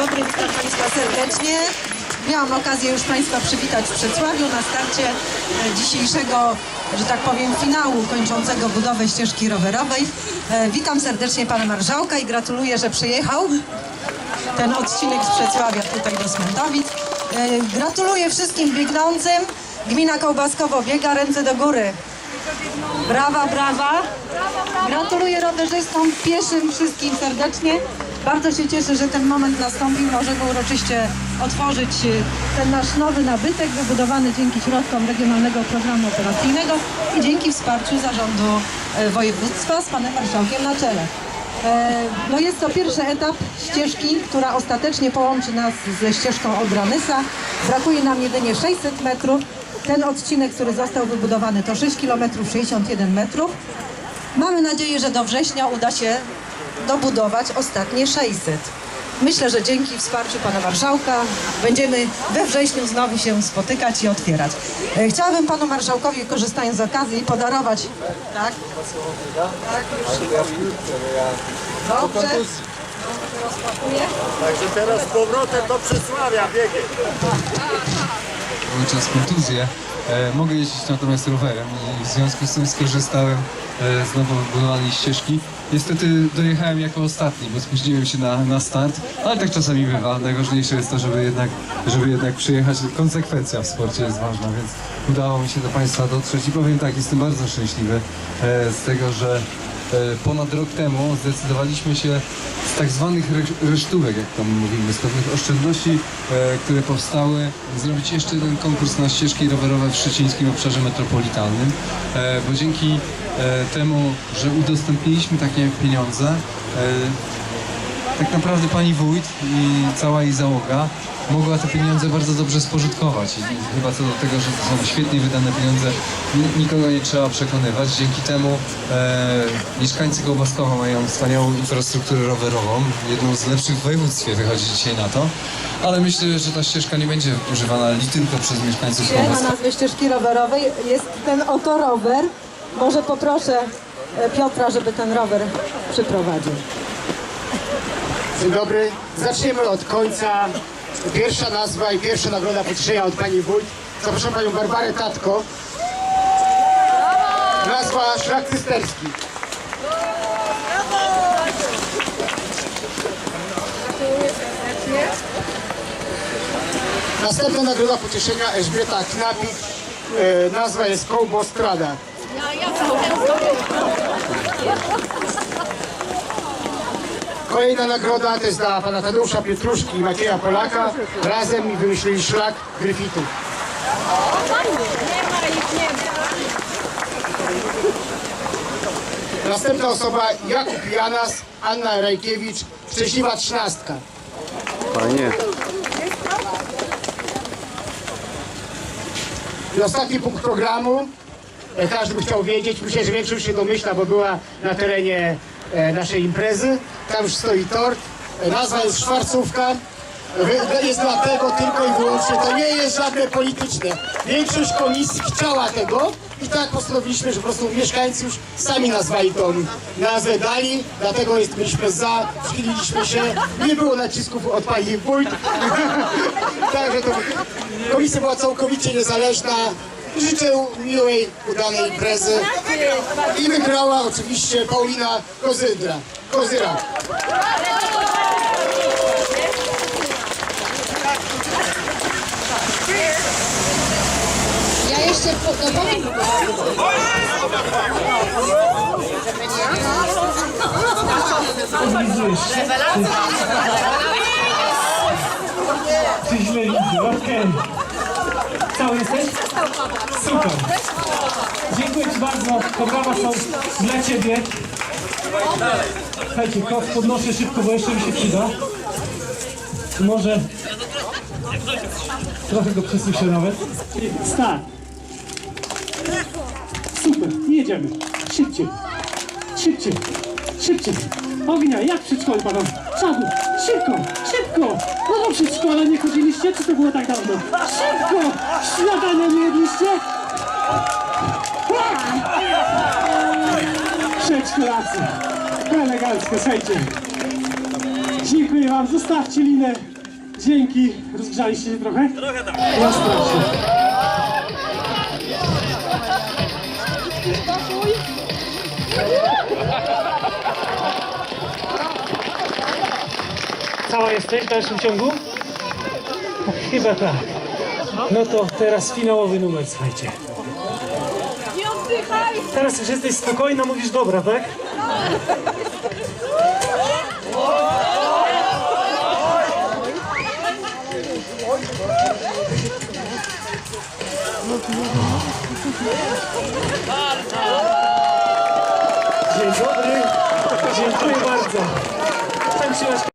dobry, witam Państwa serdecznie. Miałam okazję już Państwa przywitać w Przedsławiu na starcie e, dzisiejszego, że tak powiem, finału kończącego budowę ścieżki rowerowej. E, Witam serdecznie Pana Marszałka i gratuluję, że przyjechał ten odcinek z Przedsławia tutaj do Smentowic. E, Gratuluję wszystkim biegnącym. Gmina Kołbaskowo biega, ręce do góry. Brawa, brawa. Gratuluję rowerzystom, pieszym, wszystkim serdecznie. Bardzo się cieszę, że ten moment nastąpił. Możemy uroczyście otworzyć e, ten nasz nowy nabytek wybudowany dzięki środkom Regionalnego Programu Operacyjnego i dzięki wsparciu Zarządu e, Województwa z Panem Marszałkiem na czele. E, No jest to pierwszy etap ścieżki, która ostatecznie połączy nas ze ścieżką od Ranysa. Brakuje nam jedynie 600 metrów. Ten odcinek, który został wybudowany to 6 km 61 metrów. Mamy nadzieję, że do września uda się dobudować ostatnie 600. Myślę, że dzięki wsparciu pana marszałka będziemy we wrześniu znowu się spotykać i otwierać. E, Chciałabym panu marszałkowi, korzystając z okazji, podarować. Tak? Tak, już. Dobrze. Także teraz z powrotem do Przysławia biegiem. cały czas kontuzję. E, mogę jeździć natomiast rowerem i w związku z tym skorzystałem e, z nowo wybudowanej ścieżki. Niestety dojechałem jako ostatni, bo spóźniłem się na, na start, ale tak czasami bywa. Najważniejsze jest to, żeby jednak, żeby jednak przyjechać. Konsekwencja w sporcie jest ważna, więc udało mi się do Państwa dotrzeć i powiem tak, jestem bardzo szczęśliwy e, z tego, że ponad rok temu zdecydowaliśmy się z tak zwanych re- resztówek, jak tam mówimy, z pewnych oszczędności, e, które powstały, zrobić jeszcze jeden konkurs na ścieżki rowerowe w szczecińskim obszarze metropolitalnym, e, bo dzięki e, temu, że udostępniliśmy takie pieniądze, e, tak naprawdę pani wójt i cała jej załoga mogła te pieniądze bardzo dobrze spożytkować. I chyba co do tego, że to są świetnie wydane pieniądze, ni- nikogo nie trzeba przekonywać. Dzięki temu e, mieszkańcy Kołbaskowa mają wspaniałą infrastrukturę rowerową, jedną z lepszych w województwie wychodzi dzisiaj na to. Ale myślę, że ta ścieżka nie będzie używana li tylko przez mieszkańców Na Kołbaskowa. nazwie ścieżki rowerowej jest ten oto rower. Może poproszę e, Piotra, żeby ten rower przyprowadził. Dzień dobry. Zaczniemy od końca. Pierwsza nazwa i pierwsza nagroda potrzeba od pani wójt. Zapraszam panią Barbarę Tatko. Nazwa Szlak Cysterski. Następna nagroda pocieszenia Elżbieta Knapik. E, nazwa jest Kołbo Strada. Kolejna nagroda to jest dla pana Tadeusza Pietruszki i Macieja Polaka. Razem mi wymyślili szlak gryfitów. Następna osoba Jakub Janas, Anna Rajkiewicz, szczęśliwa trzynastka. Panie. I ostatni punkt programu. E, Każdy by chciał wiedzieć, myślę, że większość się domyśla, bo była na terenie e, naszej imprezy. Tam już stoi tort. E, Nazwa jest Szwarcówka. Jest dlatego tylko i wyłącznie, to nie jest żadne polityczne. Większość komisji chciała tego i tak postanowiliśmy, że po prostu mieszkańcy już sami nazwali tą nazwę dali, dlatego jesteśmy za, przychyliliśmy się, nie było nacisków od pani wójt. Także to komisja była całkowicie niezależna. Życzę miłej, udanej imprezy. I wygrała oczywiście Paulina Kozydra. Kozyra. Ja jeszcze po, no. Czy źle widzę? Okej. Cały jesteś? Super. Dziękuję Ci bardzo. Programa są dla Ciebie. Słuchajcie, koc podnoszę szybko, bo jeszcze mi się przyda. Może trochę go przesłyszę nawet. Start. Super, jedziemy. Szybciej. Szybciej. Szybciej. Ognia, jak w przedszkolu panu? Czadu. Szybko, szybko. No do przedszkola nie chodziliście, czy to było tak dawno? Szybko. Śniadania nie jedliście? Przedszkolacy. Elegancko, słuchajcie. Dziękuję wam, zostawcie linę. Dzięki. Rozgrzaliście się trochę? Trochę tak. Strasznie. Cała jesteś w dalszym ciągu? Chyba tak. No to teraz finałowy numer, słuchajcie. Nie oddychaj! Teraz już jesteś spokojna, mówisz dobra, tak? Dzień dobry. Dziękuję bardzo. Tańczyłaś